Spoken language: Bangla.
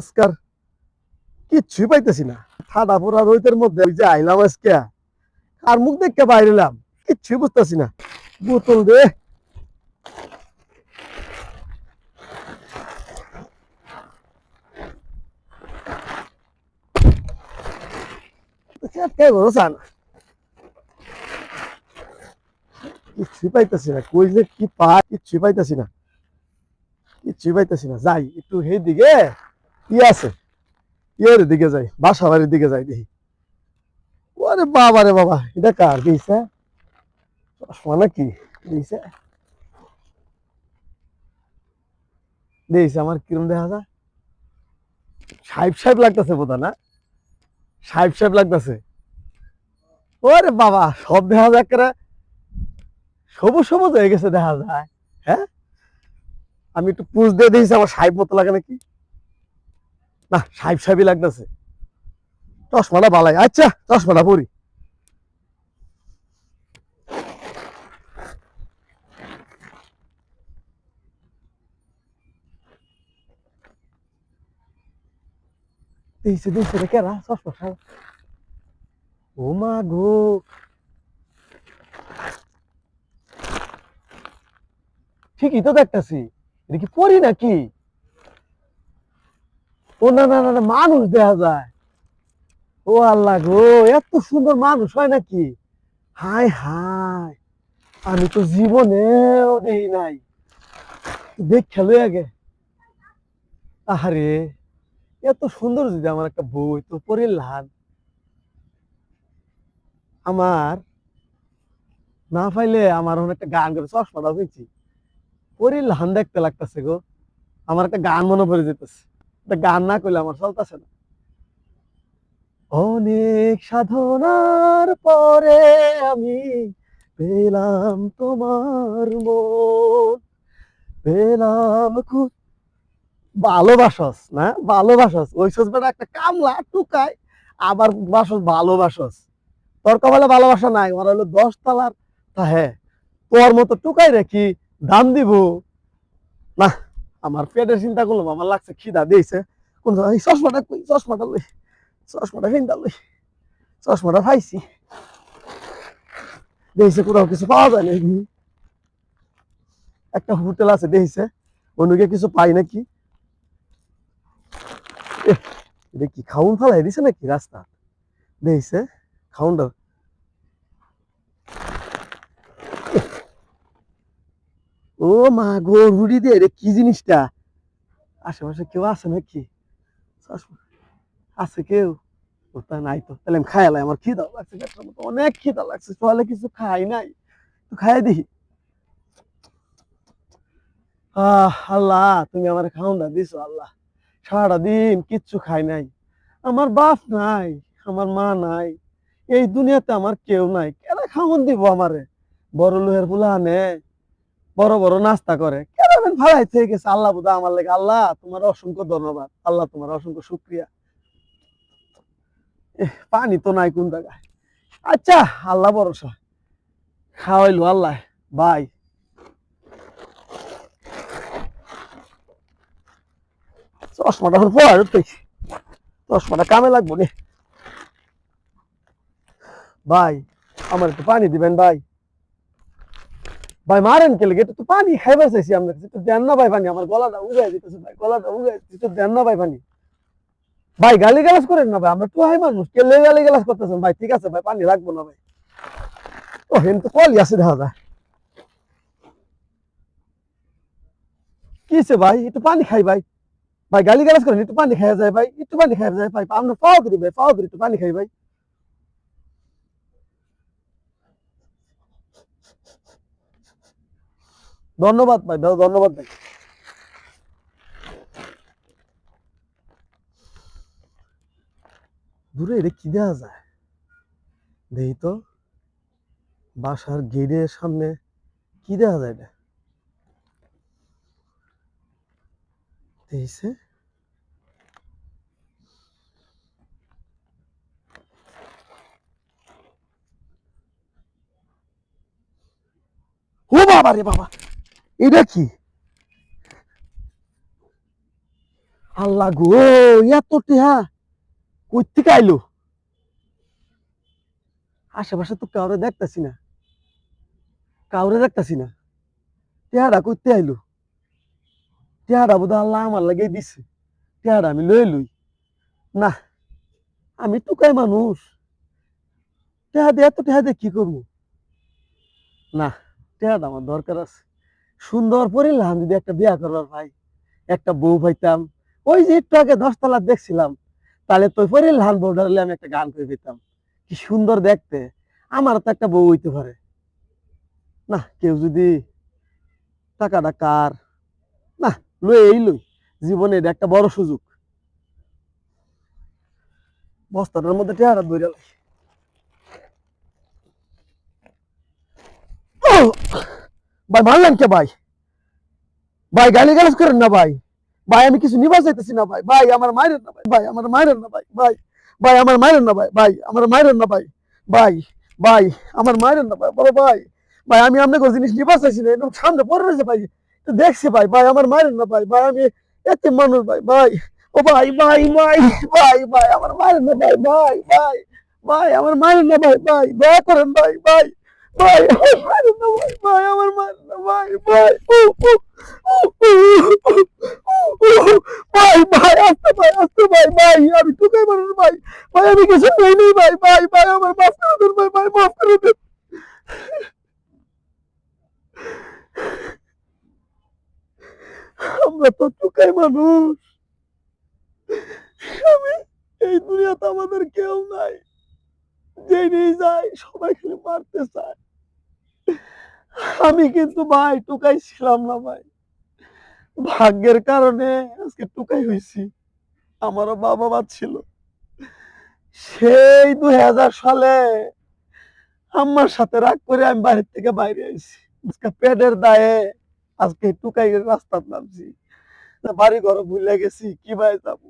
আজকার কিচ্ছুই পাইতেছি না। ঠাডা পোড়া রোহিতের মধ্যে ওই যে আইলাম আজকে, আর মুখ দেখে বাইরেলাম কিচ্ছুই বুঝতেছি না। বোতল দে। কে ভরসা না কিচ্ছুই পাইতেছি না। কই যে কি পাই, কিচ্ছুই পাইতেছি না। কিচ্ছুই পাইতেছি না। যাই, একটু সেই দিকে কি আছে। ইয়ের দিকে যাই বাসা বাড়ির দিকে যাই দেখি। ওরে বাবা রে বাবা, এটা কার দিয়েছে? চশমা নাকি দিয়েছে? দিয়েছে আমার, কিরম দেখা যায়? সাহেব সাহেব লাগতেছে বোধ না? সাহেব সাহেব লাগতেছে। ওরে বাবা, সব দেখা যায় একেবারে। সবুজ সবুজ হয়ে গেছে দেখা যায় হ্যাঁ? আমি একটু পুজ দিয়ে দিয়েছি, আমার সাহেব মতো লাগে নাকি? না, সাহেব সাহেবই লাগতেছে। চশমাটা বালাই। আচ্ছা চশমাটা পরি। ঠিকই তো দেখতেছি। এটা কি পড়ি নাকি? ও না না না মানুষ দেখা যায়। ও আল্লাহ গো, এত সুন্দর মানুষ হয় নাকি? হাই হাই আমি তো জীবনেও দেখি নাই। দেখ খেলো আগে আহারে, এত সুন্দর যদি আমার একটা বই তো পড়ির লান আমার না পাইলে আমার ওখানে একটা গান করে চশমাটা হয়েছি পরিল হান দেখতে লাগতেছে গো। আমার একটা গান মনে পড়ে যেতেছে। একটা গান না করলে আমার চলতেছে না। অনেক সাধনার পরে আমি পেলাম তোমার মন। পেলাম খুব ভালোবাসস, না? ভালোবাসস। ওই সজবেটা একটা কামলা, টুকায়, আবার বাসস ভালোবাসস। তোর কপালে ভালোবাসা নাই ওর হলো দশ তলার। তা হ্যাঁ তোর মতো টুকাই রেখি দাম দিব। না। আমার পেটের চিন্তা করলাম, আমার লাগছে খিদা দিয়েছে। কোন চশমাটা কই? চশমাটা লই, চশমাটা ফিন্দা লই, চশমাটা পাইছি। দিয়েছে কোথাও কিছু পাওয়া যায় নাকি? একটা হোটেল আছে দিয়েছে অন্যকে কিছু পাই নাকি? কি খাউন ফেলাই দিছে নাকি রাস্তা দিয়েছে খাউনটা ও মা গো রুড়ি দিয়ে রে, কি জিনিসটা? আশেপাশে কেউ আছে নাকি? আছে কেউ? ও তা নাই তো। তাহলে আমি খাই আমার খিদা লাগছে মতো অনেক খিদা লাগছে সকালে কিছু খাই নাই। তো খাই দিই আহ, আল্লাহ, তুমি আমার খাওয়া দিছো, আল্লাহ। সারাটা দিন কিচ্ছু খাই নাই। আমার বাপ নাই, আমার মা নাই। এই দুনিয়াতে আমার কেউ নাই। কেন খাওয়ান দিব আমারে? বড় লোহের ফুলা আনে বড় বড় নাস্তা করে। কেন ফালাই থেকে গেছে, আল্লাহ বুধা আমার লেগে। আল্লাহ তোমার অসংখ্য ধন্যবাদ। আল্লাহ তোমার অসংখ্য শুক্রিয়া। পানি তো নাই কোন জায়গায়। আচ্ছা আল্লাহ ভরসা। খাওয়াইলো আল্লাহ। বাই। চশমাটা এখন পড়া উঠতেছি। চশমাটা কামে লাগবো রে ভাই আমার একটু পানি দিবেন ভাই ভাই মারেন কে লেগে একটু পানি খাইবার চাইছি আপনার কাছে একটু দেন না ভাই পানি আমার গলাটা উগাই দিতেছে ভাই গলাটা উগাই একটু দেন না ভাই পানি ভাই গালি গালাজ করেন না ভাই আমরা তো হাই মানুষ কে লে গালি গালাজ করতেছেন ভাই ঠিক আছে ভাই পানি রাখব না ভাই ও হেন তো কলই আছে দেখা যায় কিসে ভাই একটু পানি খাই ভাই ভাই গালি গালাজ করেন একটু পানি খাইয়া যায় ভাই একটু পানি খাইয়া যায় ভাই আমরা পাও দিই ভাই পাও দিই একটু পানি খাই ভাই ধন্যবাদ ভাই ধন্যবাদ ভাই। দূরে এটা কি দেওয়া যায়? দেখি তো। বাসার গেটের সামনে কি দেওয়া যায় এটা? দেখছে ও বাবা রে বাবা। এটা কি? আল্লাহ গো, এত টিহা কই থেকে আইলো? আশেপাশে তো কাউরে দেখতাছি না। কাউরে দেখতাছি না। টিহাটা করতে আইলো? টিহাটা বোধ আল্লাহ আমার লাগে দিছে। টিহাটা আমি লই লই। না, আমি টুকাই মানুষ। টিহা দিয়ে, এত টিহা দিয়ে কি করব? না, টিহাটা আমার দরকার আছে। সুন্দর পরিলাম যদি একটা বিয়া করবার ভাই। একটা বউ পাইতাম। ওই যে একটু আগে দশতলা দেখছিলাম। তাহলে তো পরে লাল বউডার আমি একটা গান করে পেতাম কি সুন্দর দেখতে। আমার তো একটা বউ হইতে পারে। না, কেউ যদি টাকাটা কার? না, লই এই লই। জীবনে একটা বড় সুযোগ। বস্তাটার মধ্যে টেহারা ধরে লাই। ও! ভাই মারলেন কে ভাই ভাই গালি গালাজ করেন না ভাই ভাই আমি কিছু নিবা চাইতেছি না ভাই ভাই আমার মায়ের না ভাই ভাই আমার মায়ের না ভাই ভাই ভাই আমার মায়ের না ভাই ভাই আমার মায়ের না ভাই ভাই ভাই আমার মায়ের না ভাই বড় ভাই ভাই আমি আপনাকে জিনিস নিবা চাইছি না এরকম সামনে পড়ে রয়েছে ভাই তো দেখছি ভাই ভাই আমার মায়ের না ভাই ভাই আমি এত মানুষ ভাই ভাই ও ভাই ভাই ভাই ভাই ভাই আমার মায়ের না ভাই ভাই ভাই ভাই আমার মায়ের না ভাই ভাই দয়া করেন ভাই ভাই ভাই ভাই আমার মায়ের না, ভাই ভাই ভাই ভাই, আসতে ভাই আসতে, ভাই ভাই, আমি টুকাই মানুষ ভাই ভাই, আমি কিছু নেই ভাই ভাই ভাই, আমার মাফ করে দেন, ভাই ভাই, মাফ করে দেন। আমরা তো টুকাই মানুষ আমি এই দুনিয়াতে আমাদের কেউ নাই সবাই মারতে চায়। আমি কিন্তু ভাই টুকাই ছিলাম না ভাই। ভাগ্যের কারণে আজকে টুকাই হয়েছি আমারও বাবা মা ছিল। সেই দুই হাজার সালে আমার সাথে রাগ করে আমি বাড়ির থেকে বাইরে আইছি। আজকে পেটের দায়ে আজকে টুকাই রাস্তার নামছি বাড়ি ঘর ভুলে গেছি, কি ভাই যাব?